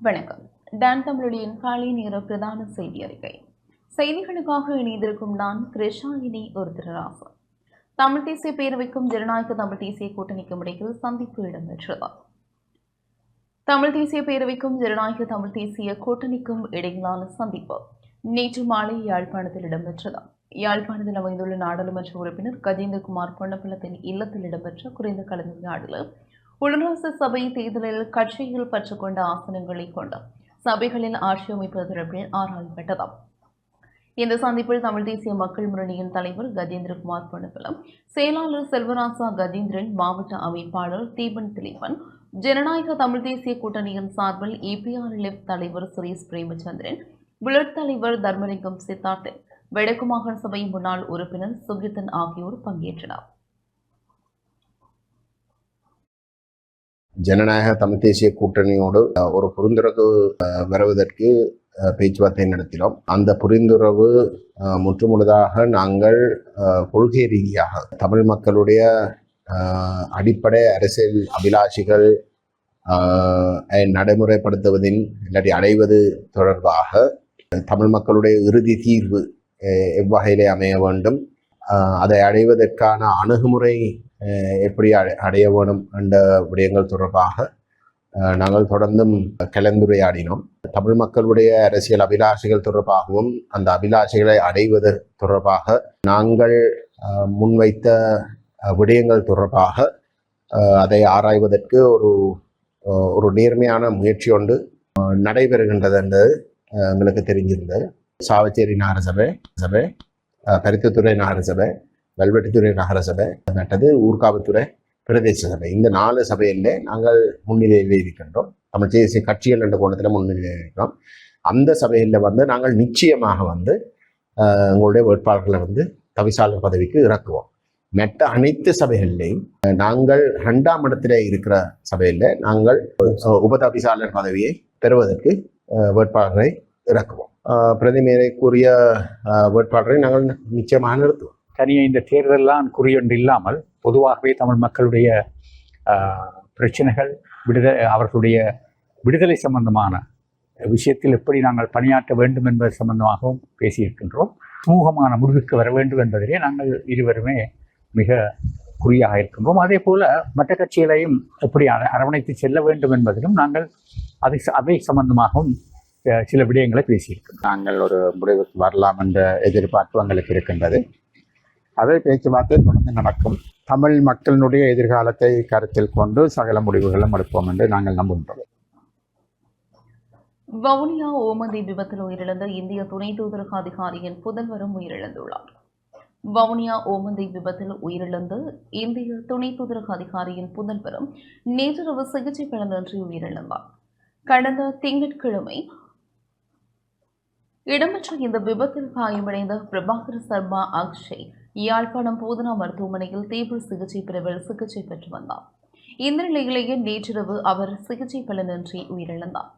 வணக்கம். டான் தமிழுடைய காலை நேர பிரதான செய்தி அறிக்கை. செய்திகளுக்காக இணைந்திருக்கும் நான் கிருஷாயினி ஒருத்தரராசு தமிழ் தேசிய பேரவைக்கும் ஜனநாயக தமிழ் தேசிய கூட்டணிக்கும் இடையில் சந்திப்பு இடம்பெற்றது தமிழ் தேசிய பேரவைக்கும் ஜனநாயக தமிழ் தேசிய கூட்டணிக்கும் இடையிலான சந்திப்பு நேற்று மாலை யாழ்ப்பாணத்தில் இடம்பெற்றது யாழ்ப்பாணத்தில் அமைந்துள்ள நாடாளுமன்ற உறுப்பினர் கஜேந்திரகுமார் பொன்னப்பள்ளத்தின் இல்லத்தில் இடம்பெற்ற குறைந்த கலந்துரையாடலில் உள்ளரசு சபை தேர்தலில் கட்சியில் பெற்றுக்கொண்ட ஆசனங்களை கொண்டு சபைகளில் ஆட்சி அமைப்பது தொடர்பில் ஆராயப்பட்டதாம் இந்த சந்திப்பில் தமிழ் தேசிய மக்கள் முன்னணியின் தலைவர் கஜேந்திரகுமார் பொன்னப்பலம் செயலாளர் செல்வராசா கஜேந்திரன் மாவட்ட அமைப்பாளர் தீபன் திலீபன் ஜனநாயக தமிழ் தேசிய கூட்டணியின் சார்பில் இபிஆர்எல்எஃப் தலைவர் சுரேஷ் பிரேமச்சந்திரன் புலட் தலைவர் தர்மலிங்கம் சித்தார்த்தன் வடக்கு மாகாண சபை முன்னாள் உறுப்பினர் சுகித்தன் ஆகியோர் பங்கேற்றனர். ஜனநாயக தமிழ் தேசிய கூட்டணியோடு ஒரு புரிந்துணர்வு வருவதற்கு பேச்சுவார்த்தை நடத்தினோம். அந்த புரிந்துணர்வு முற்றுமுழுதாக நாங்கள் கொள்கை ரீதியாக தமிழ் மக்களுடைய அடிப்படை அரசியல் அபிலாஷிகள் நடைமுறைப்படுத்துவதின் இல்லாட்டி அடைவது தொடர்பாக தமிழ் மக்களுடைய இறுதி தீர்வு எவ்வகையிலே அமைய வேண்டும் அதை அடைவதற்கான அணுகுமுறை எப்படி அடைய வேணும் என்ற விடயங்கள் தொடர்பாக நாங்கள் தொடர்ந்தும் கலந்துரையாடினோம். தமிழ் மக்களுடைய அரசியல் அபிலாஷைகள் தொடர்பாகவும் அந்த அபிலாஷைகளை அடைவது தொடர்பாக நாங்கள் முன்வைத்த விடயங்கள் தொடர்பாக அதை ஆராய்வதற்கு ஒரு ஒரு நேர்மையான முயற்சி ஒன்று நடைபெறுகின்றது என்று எங்களுக்கு தெரிஞ்சிருந்தது. சாவச்சேரி நகரசபை சபை பருத்தித்துறை நகரசபை கல்வெட்டுத்துறை நகர சபை நட்டது ஊர்காவத்துறை பிரதேச சபை. இந்த நாலு சபையில் நாங்கள் முன்னிலையில் இருக்கின்றோம் தமிழ் தேசிய கட்சிகள் என்ற கோணத்தில் முன்னிலையில் இருக்கிறோம் அந்த சபையில் வந்து நாங்கள் நிச்சயமாக வந்து உங்களுடைய எங்களுடைய வேட்பாளர்களை வந்து தவிசாளர் பதவிக்கு இறக்குவோம். மற்ற அனைத்து சபைகள்லையும் நாங்கள் ரெண்டாம் இடத்துல இருக்கிற சபையில் நாங்கள் உப உபதவிசாளர் பதவியை பெறுவதற்கு வேட்பாளரை இறக்குவோம். அஹ், பிரதிமேரைக்குரிய வேட்பாளரை நாங்கள் நிச்சயமாக நிறுத்துவோம். தனியே இந்த தேர்தலெல்லாம் குறியொன்று இல்லாமல் பொதுவாகவே தமிழ் மக்களுடைய பிரச்சனைகள் விடுதலை அவர்களுடைய விடுதலை சம்பந்தமான விஷயத்தில் எப்படி நாங்கள் பணியாற்ற வேண்டும் என்பது சம்பந்தமாகவும் பேசியிருக்கின்றோம். சுமூகமான முடிவுக்கு வர வேண்டும் என்பதிலே நாங்கள் இருவருமே மிக குறியாக இருக்கின்றோம். அதே போல மற்ற கட்சிகளையும் எப்படி அரவணைத்து செல்ல வேண்டும் என்பதிலும் நாங்கள் அதை அதை சம்பந்தமாகவும் சில விடயங்களை பேசியிருக்கிறோம் நாங்கள் ஒரு முடிவுக்கு வரலாம் என்ற எதிர்பார்ப்பு எங்களுக்கு இருக்கின்றது. அதே பேச்சுவார்த்தை தொடர்ந்து நடக்கும். தமிழ் மக்களினுடைய எதிர்காலத்தை கருத்தில் கொண்டு சகல முடிவுகளும் எடுப்போம் என்று நாங்கள் நம்புகின்றோம். வவுனியா ஓமந்தி விபத்தில் உயிரிழந்த இந்திய துணை தூதரக அதிகாரியின் புதல்வரும் உயிரிழந்துள்ளார். வவுனியா ஓமந்தி விபத்தில் உயிரிழந்த இந்திய துணை தூதரக அதிகாரியின் புதல்வரும் நேற்றிரவு சிகிச்சை பலனின்றி உயிரிழந்தார். கடந்த திங்கட்கிழமை இடம்பெற்ற இந்த விபத்தில் காயமடைந்த பிரபாகர் சர்மா அக்ஷய் யாழ்ப்பாணம் போதனா மருத்துவமனையில் தீவிர சிகிச்சை பிரிவில் சிகிச்சை பெற்று வந்தார். இந்த நிலையிலேயே நேற்றிரவு அவர் சிகிச்சை பலனின்றி உயிரிழந்தார்.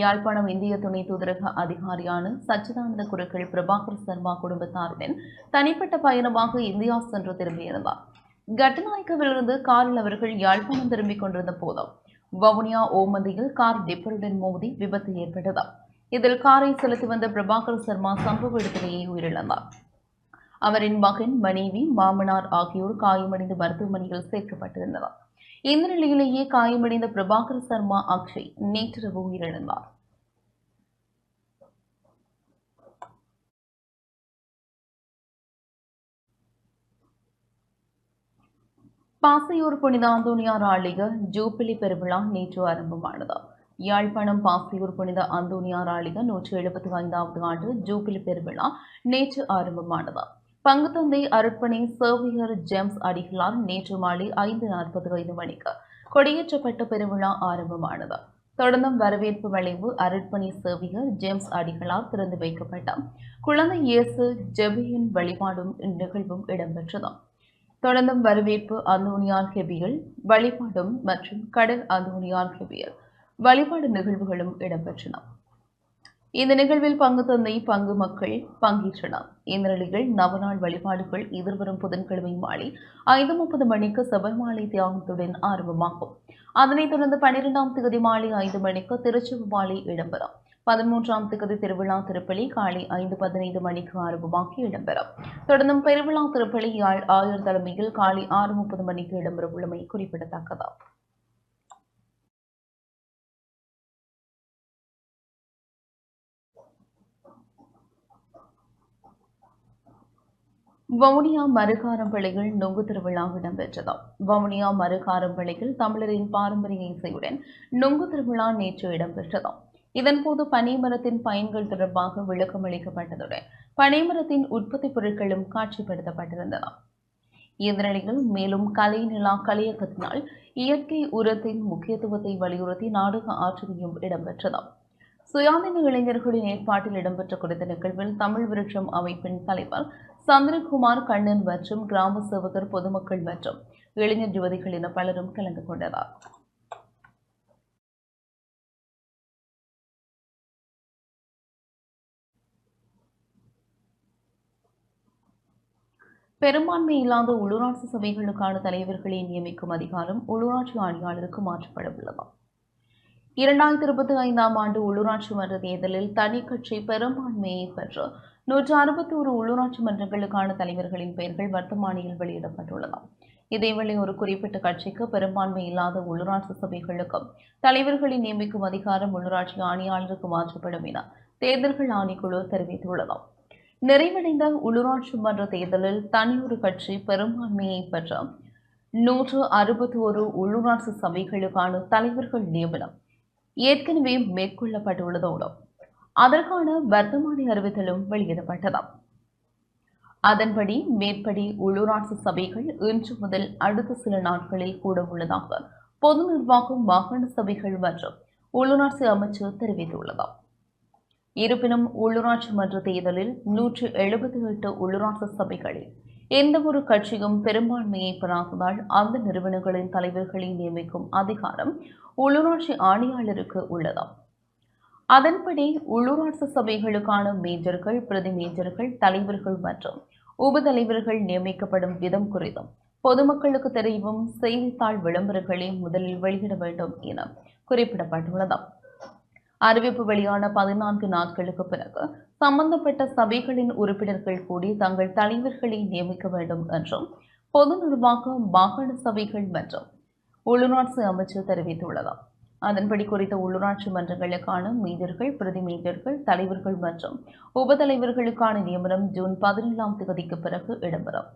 யாழ்ப்பாணம் இந்திய துணை தூதரக அதிகாரியான சச்சிதானந்த குருக்கள் பிரபாகர் சர்மா குடும்பத்தாருடன் தனிப்பட்ட பயணமாக இந்தியா சென்று திரும்பியிருந்தார். கட்டநாயக்கவிலிருந்து காரில் அவர்கள் யாழ்ப்பாணம் திரும்பிக் கொண்டிருந்த போதும் வவுனியா ஓமந்தியில் கார் டிப்பருடன் மோதி விபத்து ஏற்பட்டது இதில் காரை செலுத்தி வந்த பிரபாகர் சர்மா சம்பவ இடத்திலேயே உயிரிழந்தார். அவரின் மகன் மனைவி மாமனார் ஆகியோர் காயமடைந்து மருத்துவமனையில் சேர்க்கப்பட்டிருந்தனர். இந்த நிலையிலேயே காயமடைந்த பிரபாகர் சர்மா அக்ஷய் நேற்றிரவு உயிரிழந்தார். பாசையூர் புனித அந்தோனியார் ஆலய ஜூபிலி பெருவிழா நேற்று ஆரம்பமானது. யாழ்ப்பாணம் பாசையூர் புனித அந்தோனியார் ஆலய நூற்றி எழுபத்தி ஐந்தாவது ஆண்டு ஜூபிலி பெருவிழா நேற்று ஆரம்பமானது. பங்குத்தந்தை அருட்பணி சேவியர் ஜேம்ஸ் அடிகளார் நேற்று மாலை ஐந்து நாற்பத்தி ஐந்து மணிக்கு கொடியேற்றப்பட்ட பெருவிழா ஆரம்பமானது. தொடர்ந்தும் வரவேற்பு வளைவு அருட்பணி சேவியர் ஜேம்ஸ் அடிகளால் திறந்து வைக்கப்பட்ட குழந்தை இயேசு ஜெபியின் வழிபாடும் நிகழ்வும் இடம்பெற்றது. தொடர்ந்தும் வரவேற்பு அந்தோனியார் ஹெபியல் வழிபாடும் மற்றும் கடல் அந்தோனியார் ஹெபியல் வழிபாடு நிகழ்வுகளும் இடம்பெற்றன. இந்த நிகழ்வில் பங்கு தந்தை பங்கு மக்கள் பங்கேற்றனர். இந்த நிலையில் நவநாள் வழிபாடுகள் எதிர்வரும் புதன்கிழமை மாலை ஐந்து முப்பது மணிக்கு சபரிமாலை தியாகத்துடன் ஆரம்பமாகும். அதனைத் தொடர்ந்து பன்னிரெண்டாம் தேதி மாலை ஐந்து மணிக்கு திருச்சிவமாலை இடம்பெறும். பதிமூன்றாம் திகதி திருவிழா திருப்பலி காலை ஐந்து பதினைந்து மணிக்கு ஆரம்பமாகி இடம்பெறும். தொடர்ந்தும் பெருவிழா திருப்பலி யாழ் ஆயர் தலைமையில் காலை ஆறு முப்பது மணிக்கு இடம்பெற உள்ளமை குறிப்பிடத்தக்கதாகும். வவுனியா மறுகாரம்பள்ளியில் நொங்கு திருவிழா இடம்பெற்றது வவுனியா மறுகாரம்பள்ளியில் தமிழரின் பாரம்பரிய இசையுடன் நொங்கு திருவிழா நேற்று இடம்பெற்றது இதன்போது பனைமரத்தின் பயன்கள் தொடர்பாக விளக்கம் அளிக்கப்பட்டதுடன் பனைமரத்தின் உற்பத்தி பொருட்களும் காட்சிப்படுத்தப்பட்டிருந்தன இந்த மேலும் கலை நிலா கலையகத்தினால் இயற்கை உரத்தின் முக்கியத்துவத்தை வலியுறுத்தி நாடக ஆற்றுகையும் இடம்பெற்றது சுயாதீன இளைஞர்களின் ஏற்பாட்டில் இடம்பெற்ற குறித்த நிகழ்வில் தமிழ் விருட்சம் அமைப்பின் தலைவர் சந்திரகுமார் கண்ணன் மற்றும் கிராம சேவகர் பொதுமக்கள் மற்றும் இளைஞர் யுவதிகள் என பலரும் கலந்து கொண்டனர். பெரும்பான்மை இல்லாத உள்ளூராட்சி சபைகளுக்கான தலைவர்களை நியமிக்கும் அதிகாரம் உள்ளூராட்சி ஆணையாளருக்கு மாற்றப்பட உள்ளது இரண்டாயிரத்தி இருபத்தி ஐந்தாம் ஆண்டு உள்ளூராட்சி மன்ற தேர்தலில் தனி கட்சி பெரும்பான்மையை பெற்று நூற்று அறுபத்தி ஒரு உள்ளூராட்சி மன்றங்களுக்கான தலைவர்களின் பெயர்கள் வர்த்தமானியில் வெளியிடப்பட்டுள்ளது இதேவேளை ஒரு குறிப்பிட்ட கட்சிக்கு பெரும்பான்மை இல்லாத உள்ளூராட்சி சபைகளுக்கும் தலைவர்களை நியமிக்கும் அதிகாரம் உள்ளூராட்சி ஆணையாளருக்கு மாற்றப்படும் என தேர்தல்கள் ஆணைக்குழு தெரிவித்துள்ளது. நிறைவடைந்த உள்ளூராட்சி மன்ற தேர்தலில் தனியொரு கட்சி பெரும்பான்மையை பெற்ற நூற்று அறுபத்தி ஒரு உள்ளூராட்சி சபைகளுக்கான தலைவர்கள் நியமனம் ஏற்கனவே மேற்கொள்ளப்பட்டுள்ளதோடு அதற்கான வர்த்தமானி அறிவித்தலும் வெளியிடப்பட்டது. அதன்படி மேற்படி உள்ளூராட்சி சபைகள் இன்று முதல் அடுத்த சில நாட்களில் கூட உள்ளதாக பொது நிர்வாகம் மாகாண சபைகள் மற்றும் உள்ளூராட்சி அமைச்சர் தெரிவித்துள்ளது. இருப்பினும் உள்ளூராட்சி மன்ற தேர்தலில் நூற்று எழுபத்தி எட்டு உள்ளூராட்சி சபைகளில் எந்த ஒரு கட்சியும் பெரும்பான்மையை பெறாததால் அந்த நிறுவனங்களின் தலைவர்களை நியமிக்கும் அதிகாரம் உள்ளூராட்சி ஆணையாளருக்கு உள்ளதாம். அதன்படி உள்ளூராட்சி சபைகளுக்கான மேஜர்கள் பிரதி மேஜர்கள் தலைவர்கள் மற்றும் உபதலைவர்கள் நியமிக்கப்படும் விதம் குறித்தும் பொதுமக்களுக்கு தெரியும் செய்தித்தாள் விளம்பரங்களை முதலில் வெளியிட வேண்டும் என குறிப்பிடப்பட்டுள்ளது அறிவிப்பு வெளியான பதினான்கு நாட்களுக்கு பிறகு சம்பந்தப்பட்ட சபைகளின் உறுப்பினர்கள் கூடி தங்கள் தலைவர்களை நியமிக்க வேண்டும் என்றும் பொது நிர்வாகம் மாகாண சபைகள் மற்றும் உள்ளூராட்சி அமைச்சர் தெரிவித்துள்ளது. அதன்படி குறித்த உள்ளூராட்சி மன்றங்களுக்கான மீதர்கள் பிரதி தலைவர்கள் மற்றும் உபதலைவர்களுக்கான நியமனம் ஜூன் பதினேழாம் தேதிக்கு பிறகு இடம்பெறும்.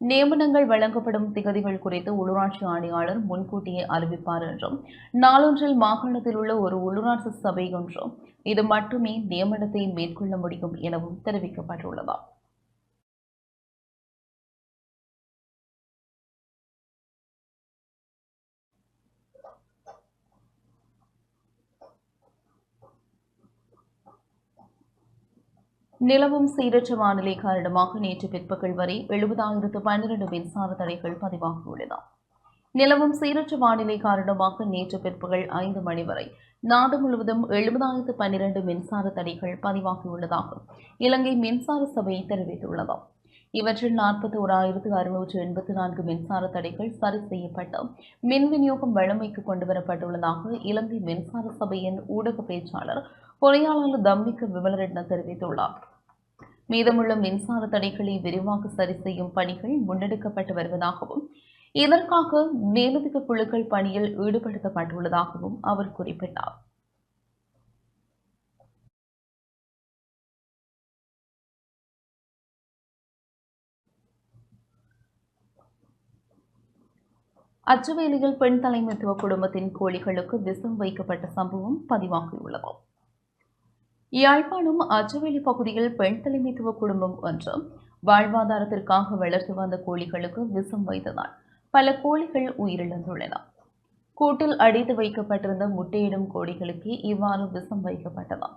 நியமனங்கள் வழங்கப்படும் திகதிகள் குறித்து உள்ளூராட்சி ஆணையாளர் முன்கூட்டியே அறிவிப்பார் என்றும் நாளொன்றில் மாகாணத்தில் உள்ள ஒரு உள்ளூராட்சி சபை ஒன்றும் இது மட்டுமே நியமனத்தை மேற்கொள்ள முடியும் எனவும் தெரிவிக்கப்பட்டுள்ளது நிலவும் சீரற்ற வானிலை காரணமாக நேற்று பிற்பகல் வரை எழுபதாயிரத்து பன்னிரண்டு மின்சார தடைகள் பதிவாகியுள்ளன. நிலவும் சீரற்ற வானிலை காரணமாக நேற்று பிற்பகல் ஐந்து மணி வரை நாடு முழுவதும் எழுபதாயிரத்து பன்னிரண்டு மின்சார தடைகள் பதிவாகியுள்ளதாக இலங்கை மின்சார சபை தெரிவித்துள்ளது. இவற்றில் நாற்பத்தி ஓராயிரத்து அறுநூற்று எண்பத்தி நான்கு மின்சார தடைகள் சரி செய்யப்பட்டு மின் விநியோகம் வழமைக்கு கொண்டுவரப்பட்டுள்ளதாக இலங்கை மின்சார சபையின் ஊடக பேச்சாளர் பொறியாளர் தம்மிக்க விமலரட்ன தெரிவித்துள்ளார். மீதமுள்ள மின்சார தடைகளை விரிவாக சரி செய்யும் பணிகள் முன்னெடுக்கப்பட்டு வருவதாகவும் இதற்காக மேலதிக குழுக்கள் பணியில் ஈடுபடுத்தப்பட்டுள்ளதாகவும் அவர் குறிப்பிட்டார். அச்சுவேலியில் பெண் தலைமைத்துவ குடும்பத்தின் கோழிகளுக்கு விஷம் வைக்கப்பட்ட சம்பவம் பதிவாகியுள்ளது. யாழ்ப்பாணம் அச்சுவேலி பகுதியில் பெண் தலைமைத்துவ குடும்பம் ஒன்று வாழ்வாதாரத்திற்காக வளர்த்து வந்த கோழிகளுக்கு விஷம் வைத்ததால் பல கோழிகள் உயிரிழந்துள்ளன. கூட்டில் அடைத்து வைக்கப்பட்டிருந்த முட்டையிடும் கோழிகளுக்கு இவ்வாறு விஷம் வைக்கப்பட்டதாம்.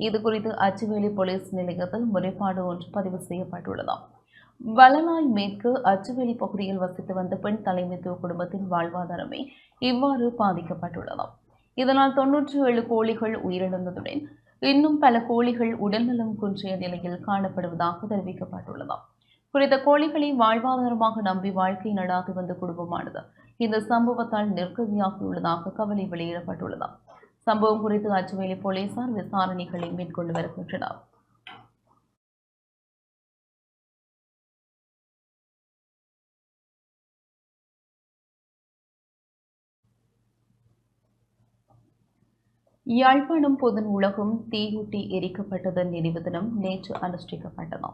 இது குறித்து அச்சுவேலி போலீஸ் நிலையத்தில் முறைப்பாடு ஒன்று பதிவு செய்யப்பட்டுள்ளதாம். வலனாய் மேற்கு அச்சுவேலி பகுதியில் வசித்து வந்த பெண் தலைமைத்துவ குடும்பத்தின் வாழ்வாதாரமே இவ்வாறு பாதிக்கப்பட்டுள்ளதாம். இதனால் தொன்னூற்றி ஏழு கோழிகள் உயிரிழந்ததுடன் இன்னும் பல கோழிகள் உடல்நலம் குன்றிய நிலையில் காணப்படுவதாக தெரிவிக்கப்பட்டுள்ளதாம். குறித்த கோழிகளை வாழ்வாதாரமாக நம்பி வாழ்க்கை நடாத்தி வந்த குடும்பமானது இந்த சம்பவத்தால் நிற்கதியாகியுள்ளதாக கவலை வெளியிடப்பட்டுள்ளதாம். சம்பவம் குறித்து அச்சுவேலி போலீசார் விசாரணைகளை மேற்கொண்டு வருகின்றனர். யாழ்ப்பாணம் பொது நூலகம் தீயூட்டி எரிக்கப்பட்டதன் நினைவு தினம் நேற்று அனுஷ்டிக்கப்பட்டது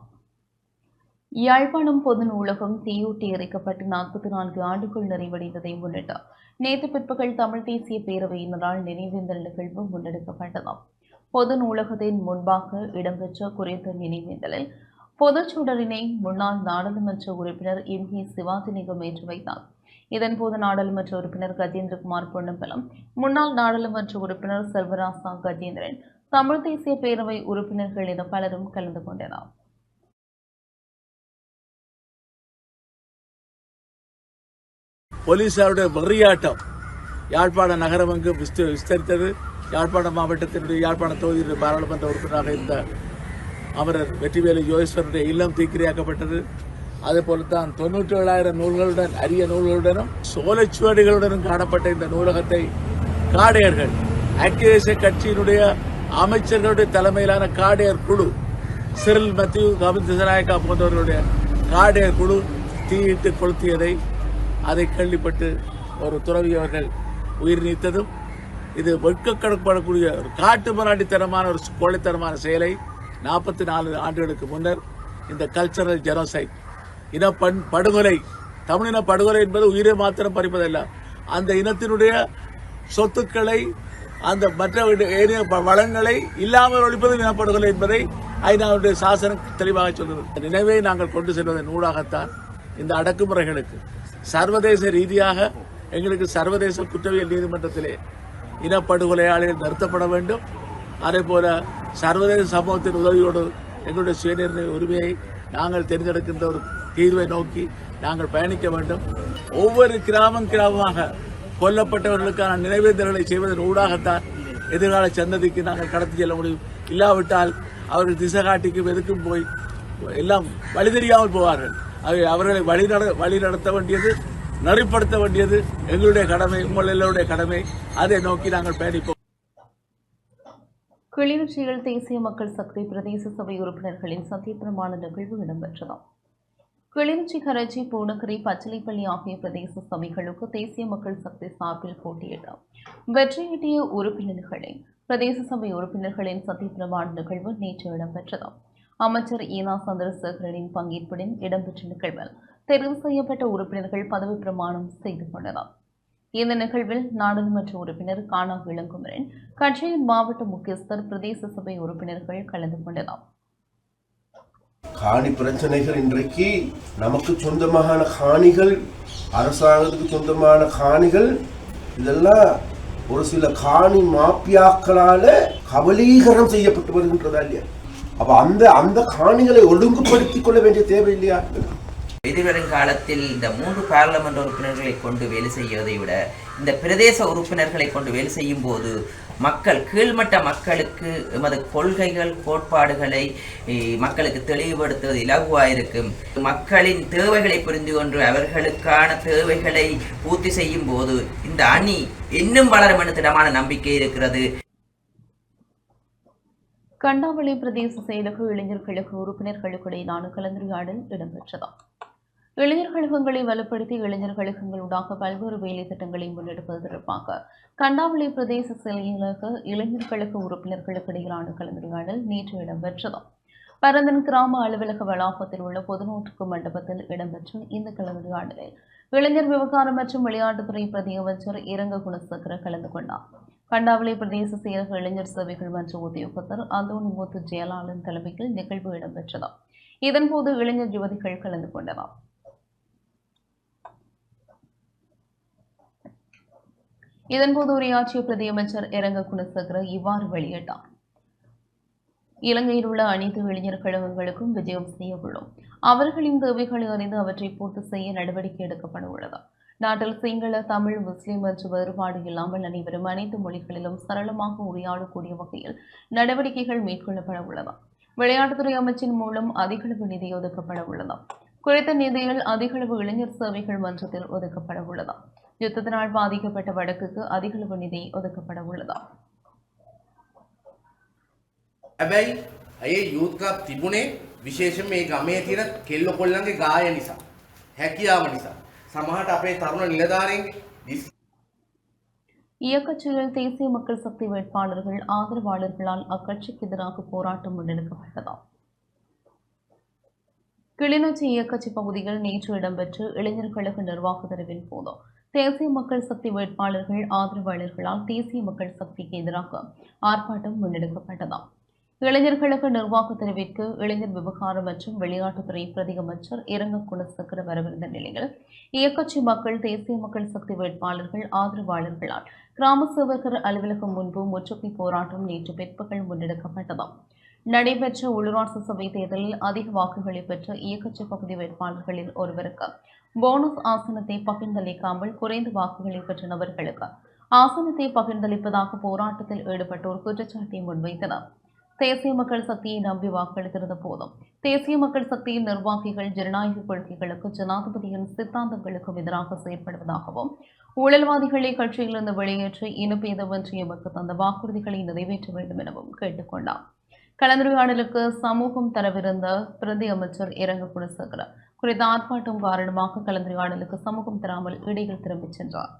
யாழ்ப்பாணம் பொது நூலகம் தீயூட்டி எரிக்கப்பட்டு நாற்பத்தி நான்கு ஆண்டுகள் நிறைவடைந்ததை முன்னிட்டு நேற்று பிற்பகல் தமிழ் தேசிய பேரவையினரால் நினைவேந்தல் நிகழ்வு முன்னெடுக்கப்பட்டது பொது நூலகத்தின் முன்பாக இடம்பெற்ற குறித்த நினைவேந்தலில் பொதுச்சுடரினை முன்னாள் நாடாளுமன்ற உறுப்பினர் எம் கே சிவாஜிலிங்கம் ஏற்றி வைத்தார். இதன்போது நாடாளுமன்ற உறுப்பினர் கஜேந்திரகுமார் பொன்னம்பலம் முன்னாள் நாடாளுமன்ற உறுப்பினர் செல்வராசா கஜேந்திரன் தமிழ் தேசிய பேரவை உறுப்பினர்கள் என பலரும் கலந்து கொண்டனர். போலீசாருடைய வெறியாட்டம் யாழ்ப்பாண நகரம் அங்கு விஸ்து விஸ்தரித்தது. யாழ்ப்பாண மாவட்டத்தினுடைய யாழ்ப்பாண தொகுதியினுடைய பாராளுமன்ற உறுப்பினராக இருந்த அமரர் வெற்றிவேலு யோகேஸ்வரனுடைய இல்லம் தீக்கிரையாக்கப்பட்டது. அதுபோலத்தான் தொண்ணூற்றி ஏழாயிரம் நூல்களுடன் அரிய நூல்களுடனும் சோலைச்சுவடிகளுடனும் காணப்பட்ட இந்த நூலகத்தை காடையர்கள் ஐக்கிய தேசிய கட்சியினுடைய அமைச்சர்களுடைய தலைமையிலான காடையர் குழு சிறில் மத்தியூ கவிந்த் திசநாயக்கா போன்றவர்களுடைய காடையர் குழு தீயிட்டு கொளுத்தியதை அதை கேள்விப்பட்டு ஒரு துறவி அவர்கள் உயிர் நீத்ததும் இது வெட்கக்கணக்கப்படக்கூடிய ஒரு காட்டு மராட்டித்தனமான ஒரு கோழைத்தனமான செயலை நாற்பத்தி நாலு ஆண்டுகளுக்கு முன்னர் இந்த கல்ச்சரல் ஜெனோசைட் இன பண் படுகொலை தமிழின படுகொலை என்பது உயிரை மாத்திரம் பறிப்பதல்ல. அந்த இனத்தினுடைய சொத்துக்களை அந்த மற்ற ஏனைய வளங்களை இல்லாமல் ஒழிப்பது இனப்படுகொலை என்பதை ஐநாவுடைய சாசனம் தெளிவாக சொல்கிறது நினைவை நாங்கள் கொண்டு செல்வதன் ஊடாகத்தான் இந்த அடக்குமுறைகளுக்கு. சர்வதேச ரீதியாக எங்களுக்கு சர்வதேச குற்றவியல் நீதிமன்றத்திலே இனப்படுகொலையாளிகள் நிறுத்தப்பட வேண்டும். அதே போல சர்வதேச சமூகத்தின் உதவியோடு எங்களுடைய சுயநிர்ணய உரிமையை நாங்கள் தேர்ந்தெடுக்கின்ற ஒரு தீர்வை நோக்கி நாங்கள் பயணிக்க வேண்டும். ஒவ்வொரு கிராமம் கிராமமாக கொல்லப்பட்டவர்களுக்கான நினைவேந்தல்களை செய்வதன் ஊடாகத்தான் எதிர்கால சந்ததிக்கு நாங்கள் கடத்தி செல்ல முடியும். இல்லாவிட்டால் அவர்கள் திசை காட்டிக்கும் எதுக்கும் போய் எல்லாம் வழி தெரியாமல் போவார்கள். அவை அவர்களை வழி நட வழி நடத்த வேண்டியது நெறிப்படுத்த வேண்டியது எங்களுடைய கடமை உங்கள் எல்லோருடைய கடமை. அதை நோக்கி நாங்கள் பயணிப்போம். கிளிநொச்சியில் தேசிய மக்கள் சக்தி பிரதேச சபை உறுப்பினர்களின் சத்தியப்பிரமாண நிகழ்வு இடம்பெற்றதாம். கிளிநொச்சி கரச்சி பூனகிரி பச்சிலைப்பள்ளி ஆகிய பிரதேச சபைகளுக்கு தேசிய மக்கள் சக்தி சார்பில் போட்டியிட்ட வெற்றியீட்டிய உறுப்பினர்களை பிரதேச சபை உறுப்பினர்களின் சத்தியப்பிரமாண நிகழ்வு நேற்று இடம்பெற்றது. அமைச்சர் ஈனா சந்திரசேகரனின் பங்கேற்புடன் இடம்பெற்ற நிகழ்வில் தெரிவு செய்யப்பட்ட உறுப்பினர்கள் பதவி பிரமாணம் செய்து கொண்டனர். இந்த நிகழ்வில் நாடாளுமன்ற உறுப்பினர் கானா விளங்குமரன் கட்சியின் மாவட்ட முக்கியஸ்தர் பிரதேச சபை உறுப்பினர்கள் கலந்து கொண்டனர். காணி பிரச்சனைகள் இன்றைக்கு நமக்கு சொந்தமான காணிகள் அரசாங்கத்துக்கு சொந்தமான காணிகள் இதெல்லாம் ஒரு சில காணி மாப்பியாக்களால கபலீகரம் செய்யப்பட்டு வருகின்றதா இல்லையா? அப்ப அந்த அந்த காணிகளை ஒழுங்குபடுத்திக் கொள்ள வேண்டிய தேவை இல்லையா? எதிர்வரும் காலத்தில் இந்த மூன்று பாராளுமன்ற உறுப்பினர்களை கொண்டு வேலை செய்வதை விட இந்த பிரதேச உறுப்பினர்களை கொண்டு வேலை செய்யும் போது மக்கள் கீழ்மட்ட மக்களுக்கு எமது கொள்கைகள் கோட்பாடுகளை மக்களுக்கு தெளிவுபடுத்துவது இலகுவாயிருக்கும். மக்களின் தேவைகளை புரிந்து கொண்டு அவர்களுக்கான தேவைகளை பூர்த்தி செய்யும் போது இந்த அணி இன்னும் வளரும் என திடமான நம்பிக்கை இருக்கிறது. கண்டாவளி பிரதேச செயலக இளைஞர்களுக்கு கழக உறுப்பினர்களுக்கு இடையிலான கலந்துரையாடல் இடம்பெற்றது இளைஞர் கழகங்களை வலுப்படுத்தி இளைஞர் கழகங்களூடாக பல்வேறு வேலை திட்டங்களை முன்னெடுப்பது தொடர்பாக கண்டாவளி பிரதேச செயலக இளைஞர் கழக உறுப்பினர்களுக்கு இடையிலான கலந்துரையாடல் நேற்று இடம்பெற்றது. பரந்தன் கிராம அலுவலக வளாகத்தில் உள்ள பொதுநோட்டுக்கு மண்டபத்தில் இடம்பெற்ற இந்த கலந்துரையாடலில் இளைஞர் விவகாரம் மற்றும் விளையாட்டுத்துறை பிரதி அமைச்சர் இரங்க குணசக்கர கலந்து கொண்டார். கண்டாவளி பிரதேச செயலக இளைஞர் சேவைகள் மன்ற உத்தியோகத்தர் அந்தோனிமுத்து ஜெயலாளன் தலைமையில் நிகழ்வு இடம்பெற்றது. இதன்போது இளைஞர் யுவதிகள் கலந்து கொண்டனர். இதன்போது உரையாற்றிய பிரதி அமைச்சர் இரங்க குணசேகர இவ்வாறு வெளியிட்டார். இலங்கையில் உள்ள அனைத்து இளைஞர் கழகங்களுக்கும் விஜயம் செய்ய உள்ளோம் அவர்களின் தேவைகளை அறிந்து அவற்றை பூர்த்தி செய்ய நடவடிக்கை எடுக்கப்பட உள்ளது நாட்டில் சிங்கள தமிழ் முஸ்லிம் என்ற வேறுபாடு இல்லாமல் அனைவரும் அனைத்து மொழிகளிலும் சரளமாக உரையாடக்கூடிய வகையில் நடவடிக்கைகள் மேற்கொள்ளப்பட உள்ளது விளையாட்டுத்துறை அமைச்சின் மூலம் அதிகளவு நிதி ஒதுக்கப்பட உள்ளது குறித்த நிதியில் அதிகளவு இளைஞர் சேவைகள் மன்றத்தில் ஒதுக்கப்பட உள்ளதா யுத்தத்தினால் பாதிக்கப்பட்ட வடக்குக்கு அதிகளவு நிதி ஒதுக்கப்பட உள்ளதா හැබැයි ඇය යුත් කලබ් තිබුණේ විශේෂයෙන් මේ ගමේ තියෙන කෙල්ල කොල්ලන්ගේ ගාය නිසා හැකියාව නිසා සමහරට අපේ තරුණ නිලධාරීන්ගේ දිස් இயக்கச்சியில் தேசிய மக்கள் சக்தி வேட்பாளர்கள் ஆதரவாளர்களால் அக்கட்சிக்கு எதிராக போராட்டம் முன்னெடுக்கப்பட்டதா கிளிநொச்சி இயக்கச்சி பகுதியில் நேற்று இடம்பெற்ற இளைஞர் கழக நிர்வாக தெரிவின் போது தேசிய மக்கள் சக்தி வேட்பாளர்கள் ஆதரவாளர்களால் தேசிய மக்கள் சக்திக்கு எதிராக ஆர்ப்பாட்டம் முன்னெடுக்கப்பட்டதாம் இளைஞர்களுக்கு நிர்வாக தெரிவிக்கு இளைஞர் விவகாரம் மற்றும் விளையாட்டுத்துறை பிரதி அமைச்சர் இரங்க குணசக்கர வரவிருந்த நிலையில் இயக்கச்சி மக்கள் தேசிய மக்கள் சக்தி வேட்பாளர்கள் ஆதரவாளர்களால் கிராம சேவகர் அலுவலகம் முன்பு முற்றுகை போராட்டம் நேற்று பிற்பகல் முன்னெடுக்கப்பட்டதாம் நடைபெற்ற உள்ளூராட்சி சபை தேர்தலில் அதிக வாக்குகளை பெற்ற இயக்கச்சி பகுதி வேட்பாளர்களில் ஒருவருக்கு போனஸ் ஆசனத்தை பகிர்ந்தளிக்காமல் குறைந்த வாக்குகளை பெற்ற நபர்களுக்கு ஆசனத்தை பகிர்ந்தளிப்பதாக போராட்டத்தில் ஈடுபட்டோர் குற்றச்சாட்டை முன்வைத்தனர். தேசிய மக்கள் சக்தியை நம்பி வாக்களித்திருந்த போதும் தேசிய மக்கள் சக்தியின் நிர்வாகிகள் ஜனநாயக கொள்கைகளுக்கு ஜனாதிபதியின் சித்தாந்தங்களுக்கும் எதிராக செயற்படுவதாகவும் ஊழல்வாதிகளை கட்சியிலிருந்து வெளியேற்றி இனப்பேதவன்றி எமக்கு தந்த வாக்குறுதிகளை நிறைவேற்ற வேண்டும் எனவும் கேட்டுக்கொண்டார். கலந்துரையாடலுக்கு சமூகம் தரவிருந்த பிரதி அமைச்சர் இரங்க குணசேகரன் குறித்த ஆர்ப்பாட்டம் காரணமாக கலந்துரையாடலுக்கு சமூகம் தராமல் இடையில் திரும்பிச் சென்றார்.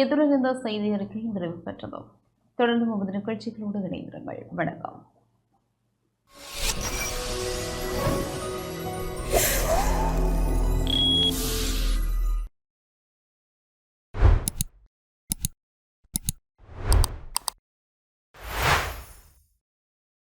இத்துடன் இந்த செய்தி அறிக்கை நிறைவு பெற்றது. தொடர்ந்து நமது நிகழ்ச்சிகளோடு இணைந்திருங்கள். வணக்கம்.